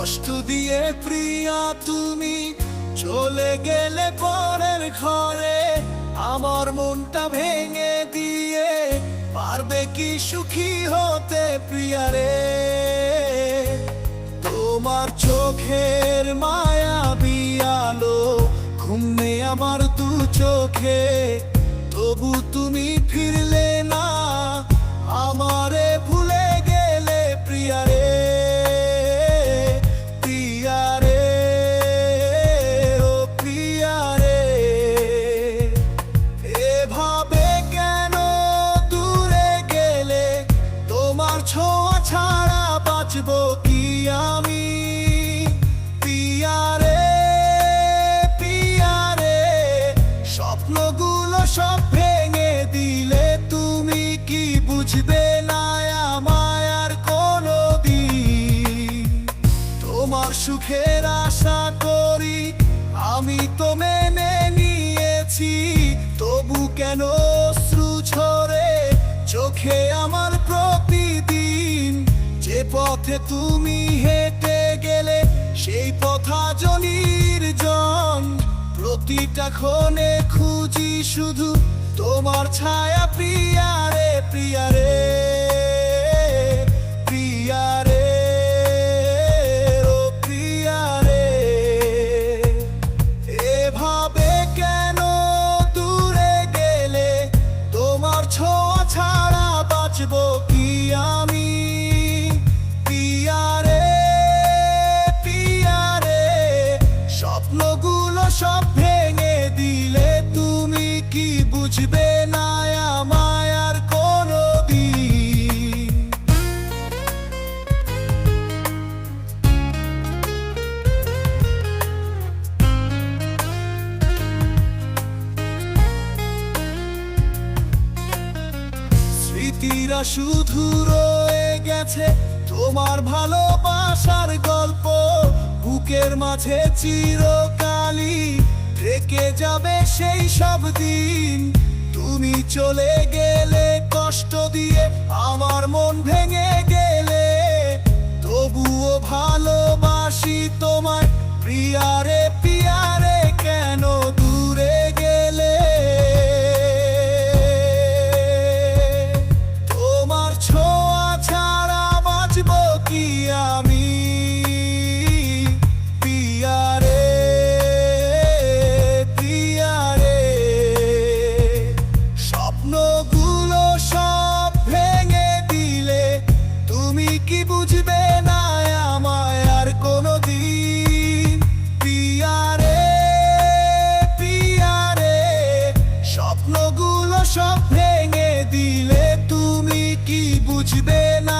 কষ্ট দিয়ে প্রিয়া, তুমি চলে গেলে পরের ঘরে। আমার মনটা ভেঙে দিয়ে পারবে কি সুখী হতে প্রিয়া রে তোমার চোখের মায়া বিয়ালো, ঘুম আমার দু চোখে। তবু তুমি ফিরলে না, আমারে তোমার সুখের আশা করি, আমি তো মেনে নিয়েছি। তবু কেন অশ্রু চোখে আমার প্রতিদিন? যে পথে তুমি হেঁটে গেলে, সেই পথা জনির জন প্রতিটা ক্ষণে খুঁজি শুধু তোমার ছায়া, প্রিয়ারে প্রিয়ারে। বাঁচবো কি আমি? পিয়ারে পিয়ারে স্বপ্নগুলো সব ভেঙে দিলে তুমি কি বুঝবে? স্মৃতিরা শুধু রয়ে গেছে তোমার ভালোবাসার গল্প। বুকের মাঝে চিরকালই রেখে যাবে সেই সব দিন। তুমি চলে গেলে কষ্ট দিয়ে আমার মন ভেঙে গেলে। তবুও ভালোবাসি তোমার প্রিয়ারে বুঝবে না আমায় আর কোনো দিন পিয়ারে পিয়ারে, স্বপ্নগুলো সব ভেঙে দিলে তুমি কি বুঝবে না?